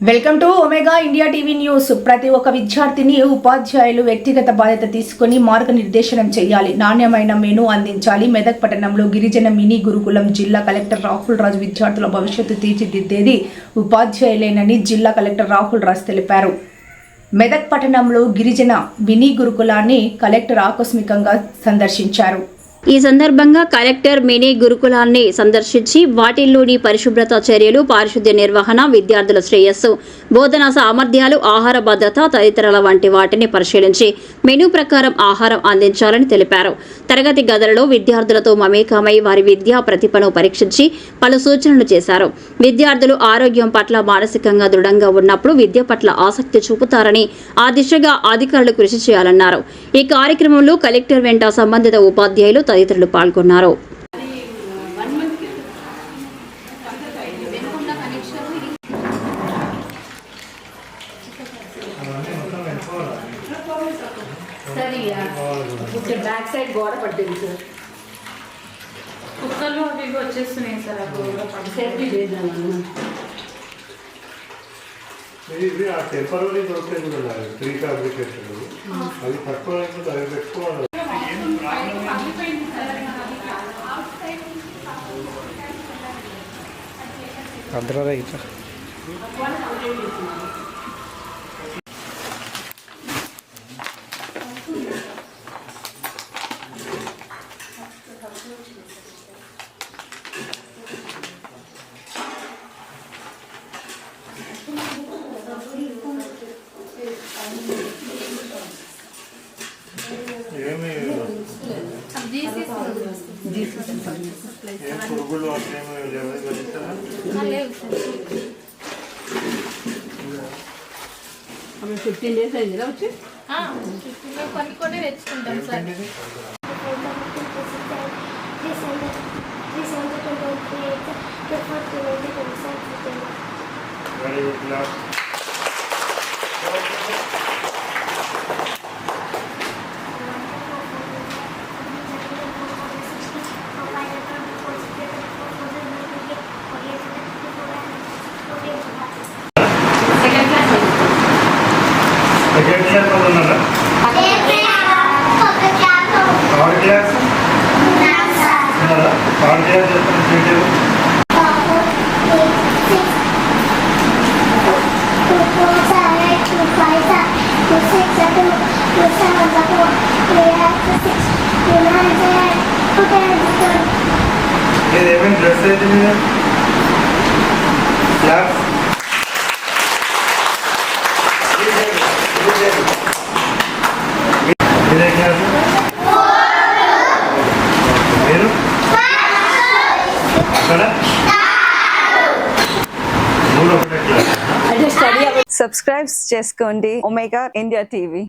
Welcome to Omega India TV news. ప్రతి ఒక్క విద్యార్థిని ఉపాధ్యాయులు వ్యక్తిగత బాధ్యత తీసుకుని మార్గనిర్దేశనం చేయాలి. నాణ్యమైన మెను అందించాలి. మెదక్ పట్టణంలో గిరిజన మినీ గురుకులం జిల్లా కలెక్టర్ రాహుల్ రాజు విద్యార్థుల భవిష్యత్తు తీర్చిదిద్దేది ఉపాధ్యాయులేనని జిల్లా కలెక్టర్ రాహుల్ రాజు తెలిపారు. మెదక్ పట్టణంలో గిరిజన మినీ గురుకులాన్ని కలెక్టర్ ఆకస్మికంగా సందర్శించారు. ఈ సందర్భంగా కలెక్టర్ మినీ గురుకులాన్ని సందర్శించి వాటిల్లోని పరిశుభ్రత చర్యలు పారిశుద్ధ్య నిర్వహణ విద్యార్థుల శ్రేయస్సు బోధనా సామర్థ్యాలు ఆహార భద్రత తదితరాల వంటి వాటిని పరిశీలించి మెనూ ప్రకారం ఆహారం అందించాలని తెలిపారు. తరగతి గదులలో విద్యార్థులతో మమేకమై వారి విద్యా ప్రతిభను పరీక్షించి పలు సూచనలు చేశారు. విద్యార్థులు ఆరోగ్యం పట్ల మానసికంగా దృఢంగా ఉన్నప్పుడు విద్య పట్ల ఆసక్తి చూపుతారని ఆ దిశగా అధికారులు కృషి చేయాలన్నారు. ఈ కార్యక్రమంలో కలెక్టర్ వెంట సంబంధిత ఉపాధ్యాయులు తదితరులు పాల్గొన్నారు. బ్యాక్ సైడ్ గోడ పట్టింది సార్. కుక్కలు అవి వచ్చేస్తున్నాయి సార్ ఆ పడి. సేఫ్టీ చేద్దామన్నా ఇది ఇది ఆ టెంపరీ దొరికేది లేదు ప్రీ ఫ్యాబ్రికేషన్ అది తక్కువ అయితే అది పెట్టుకోవాలి భద్రత ఏమి పురుగులు ఫిఫ్టీన్ డేస్ అయింది వచ్చి? కొన్ని తెచ్చుకుంటాం సార్. ఏంటిది? Very good Cevher kullanarak. Ağır gelsin. Bunlara ağır gelsin. Evin dress edilmiyor. Yarısı మూడు సబ్స్క్రైబ్ చేసుకోండి. Omega India TV.